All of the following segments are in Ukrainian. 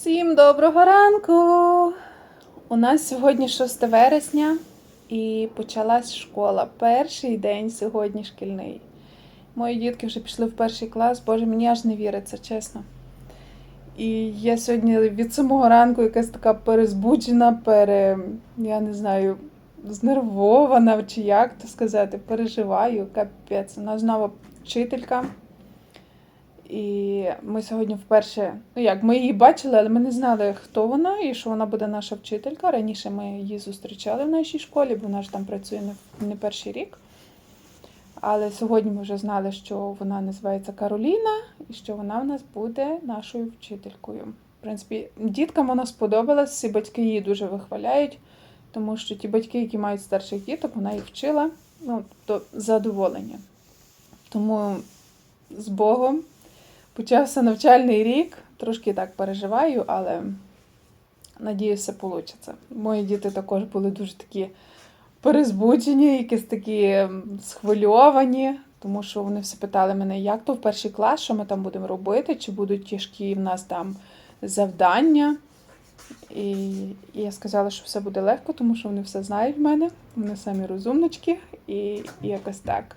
Всім доброго ранку! У нас сьогодні 6 вересня і почалась школа. Перший день сьогодні шкільний. Мої дітки вже пішли в перший клас, боже, мені аж не віриться, чесно. І я сьогодні від самого ранку якась така перезбуджена, пере, я не знаю, знервована, чи як то сказати, переживаю, капець. У нас нова вчителька. І ми сьогодні вперше, ну як, ми її бачили, але ми не знали, хто вона і що вона буде наша вчителька. Раніше ми її зустрічали в нашій школі, бо вона ж там працює не, перший рік. Але сьогодні ми вже знали, що вона називається Кароліна і що вона в нас буде нашою вчителькою. В принципі, діткам вона сподобалась, всі батьки її дуже вихваляють, тому що ті батьки, які мають старших діток, вона їх вчила, ну, то задоволення. Тому з Богом. Почався навчальний рік, трошки так переживаю, але надіюся, вийде. Мої діти також були дуже такі перезбуджені, якісь такі схвильовані, тому що вони все питали мене, як то в перший клас, що ми там будемо робити, чи будуть тяжкі в нас там завдання. І, і я сказала, що все буде легко, тому що вони все знають в мене, вони самі розумнички, і, і якось так.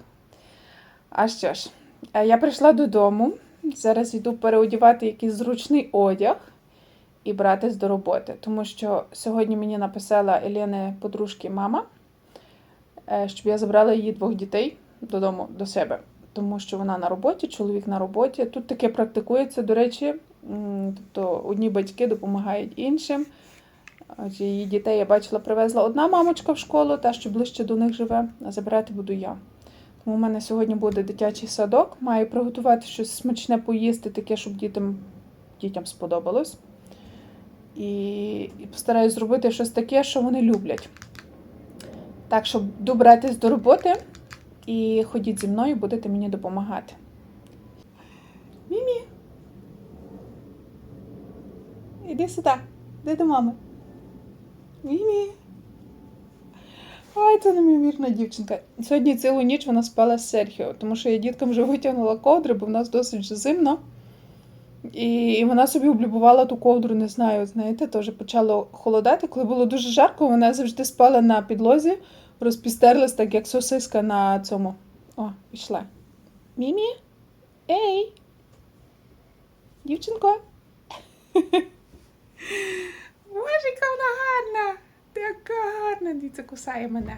А що ж, е, я прийшла додому. Зараз йду переодівати якийсь зручний одяг і братись до роботи. Тому що сьогодні мені написала Еліни подружки мама, е, щоб я забрала її двох дітей додому до себе. Тому що вона на роботі, чоловік на роботі. Тут таке практикується, до речі, тобто одні батьки допомагають іншим. Її дітей я бачила, привезла одна мамочка в школу, та що ближче до них живе, а забирати буду я. Тому у мене сьогодні буде дитячий садок. Маю приготувати щось смачне поїсти, таке, щоб дітям, дітям сподобалось. І, і постараюсь зробити щось таке, що вони люблять. Так що буду до роботи і ходіть зі мною, будете мені допомагати. Мімі. Іди сюди, іди до мами. Мімі. Ой, це неймовірна дівчинка. Сьогодні цілу ніч вона спала з Серхіо, тому що я діткам вже витягнула ковдри, бо в нас досить зимно. І вона собі облюбувала ту ковдру, не знаю, знаєте, теж почало холодати. Коли було дуже жарко, вона завжди спала на підлозі, розпістерлась, так як сосиска на цьому. О, пішла. Мімі? Ей! Дівчинко? Боже, яка вона гарна! Така гарна, дивіться, кусає мене.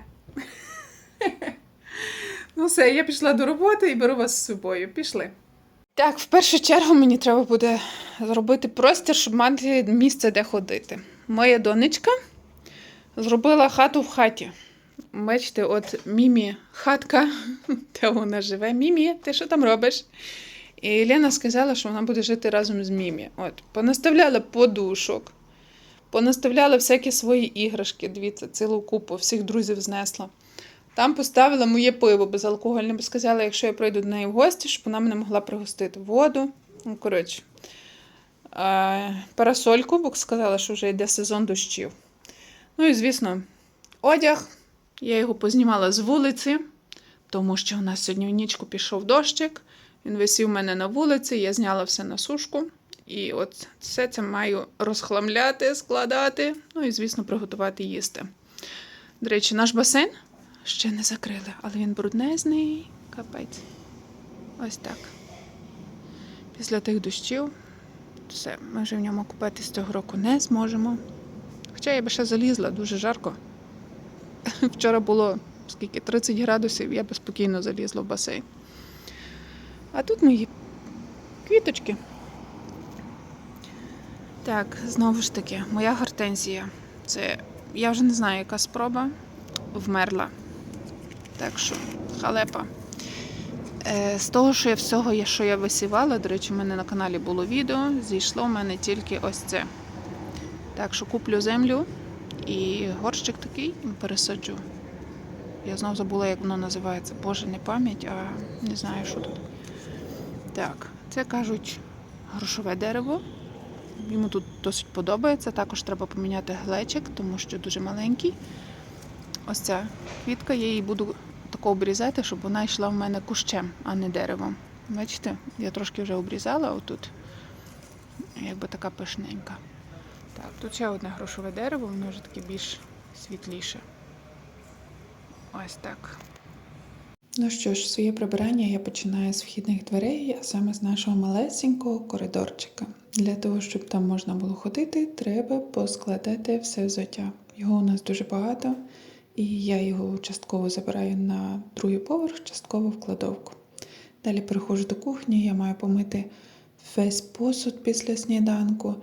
ну все, я пішла до роботи і беру вас з собою. Пішли. Так, в першу чергу мені треба буде зробити простір, щоб мати місце, де ходити. Моя донечка зробила хату в хаті. Бачите, от Мімі хатка, де вона живе. Мімі, ти що там робиш? І Лена сказала, що вона буде жити разом з Мімі. От, понаставляла подушок, понаставляла всякі свої іграшки, дивіться, цілу купу, всіх друзів знесла. Там поставила моє пиво безалкогольне, бо сказала, якщо я прийду до неї в гості, щоб вона мене могла пригостити воду. Ну, коротше, е, парасольку, бо сказала, що вже йде сезон дощів. Ну і, звісно, одяг. Я його познімала з вулиці, тому що у нас сьогодні в нічку пішов дощик. Він висів у мене на вулиці, я зняла все на сушку. І от все це маю розхламляти, складати, ну і, звісно, приготувати їсти. До речі, наш басейн ще не закрили, але він бруднезний, капець. Ось так. Після тих дощів все, ми вже в ньому купатись цього року не зможемо. Хоча я би ще залізла, дуже жарко. Вчора було скільки 30 градусів, я би спокійно залізла в басейн. А тут мої квіточки. Так, знову ж таки, моя гортензія. Це я вже не знаю, яка спроба вмерла. Так що, халепа. Е, з того, що я всього, що я висівала, до речі, в мене на каналі було відео, зійшло в мене тільки ось це. Так що куплю землю і горщик такий пересаджу. Я знову забула, як воно називається. Боже, не пам'ять, а не знаю, що тут. Так, це кажуть грошове дерево. Йому тут досить подобається. Також треба поміняти глечик, тому що дуже маленький. Ось ця квітка, я її буду тако обрізати, щоб вона йшла в мене кущем, а не деревом. Бачите, я трошки вже обрізала отут. якби така пишненька. Так, тут ще одне грошове дерево, воно вже таке більш світліше. Ось так. Ну що ж, своє прибирання я починаю з вхідних дверей, а саме з нашого малесенького коридорчика. Для того, щоб там можна було ходити, треба поскладати все взуття. Його у нас дуже багато, і я його частково забираю на другий поверх, частково в кладовку. Далі переходжу до кухні, я маю помити весь посуд після сніданку.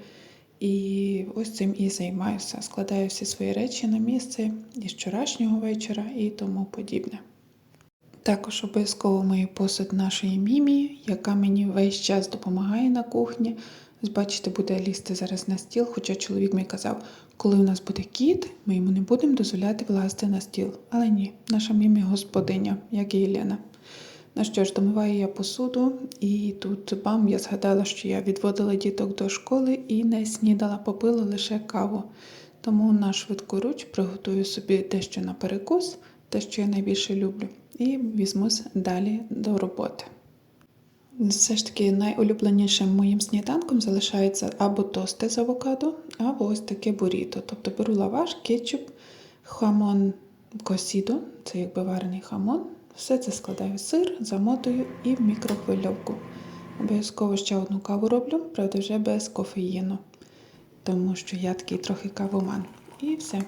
І ось цим і займаюся. Складаю всі свої речі на місце із вчорашнього вечора і тому подібне. Також обов'язково мию посуд нашої мімі, яка мені весь час допомагає на кухні. Бачите, буде лізти зараз на стіл, хоча чоловік мені казав, коли у нас буде кіт, ми йому не будемо дозволяти влазити на стіл. Але ні, наша мімі господиня, як і Єлена. Ну що ж, домиваю я посуду, і тут бам, я згадала, що я відводила діток до школи і не снідала, попила лише каву. Тому на швидку руч приготую собі дещо на перекус, те, що я найбільше люблю, і візьмусь далі до роботи. Все ж таки найулюбленішим моїм сніданком залишається або тости з авокадо, або ось таке буріто. Тобто беру лаваш, кетчуп, хамон косідо, це якби варений хамон. Все це складаю в сир, замотую і в мікрохвильовку. Обов'язково ще одну каву роблю, правда, вже без кофеїну, тому що я такий трохи кавоман. І все.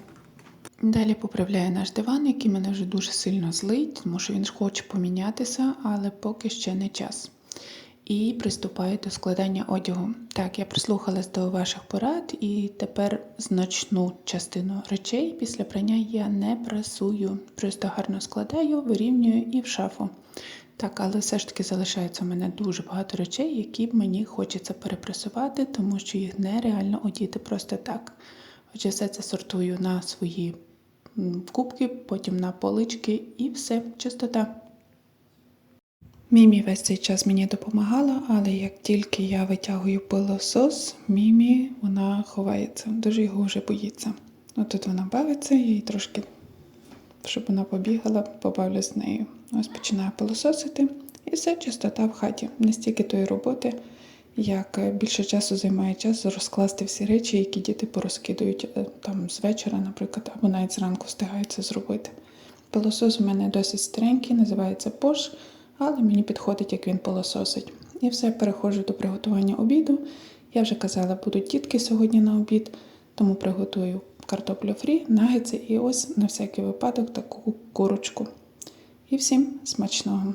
Далі поправляю наш диван, який мене вже дуже сильно злить, тому що він хоче помінятися, але поки ще не час. І приступаю до складання одягу. Так, я прислухалась до ваших порад, і тепер значну частину речей після прання я не прасую. Просто гарно складаю, вирівнюю і в шафу. Так, але все ж таки залишається у мене дуже багато речей, які мені хочеться перепресувати, тому що їх нереально одіти просто так. Отже, все це сортую на свої м, кубки, потім на полички і все, чистота. Мімі весь цей час мені допомагала, але як тільки я витягую пилосос, Мімі вона ховається, дуже його вже боїться. От тут вона бавиться, їй трошки, щоб вона побігала, побавлюсь з нею. Ось починаю пилососити, і все чистота в хаті. Не стільки тої роботи, як е, більше часу займає час розкласти всі речі, які діти порозкидують е, там з вечора, наприклад, або навіть зранку встигають зробити. Пилосос у мене досить старенький, називається Bosch, але мені підходить, як він пилососить. І все, переходжу до приготування обіду. Я вже казала, будуть дітки сьогодні на обід, тому приготую картоплю фрі, нагетси і ось на всякий випадок таку курочку. І всім смачного!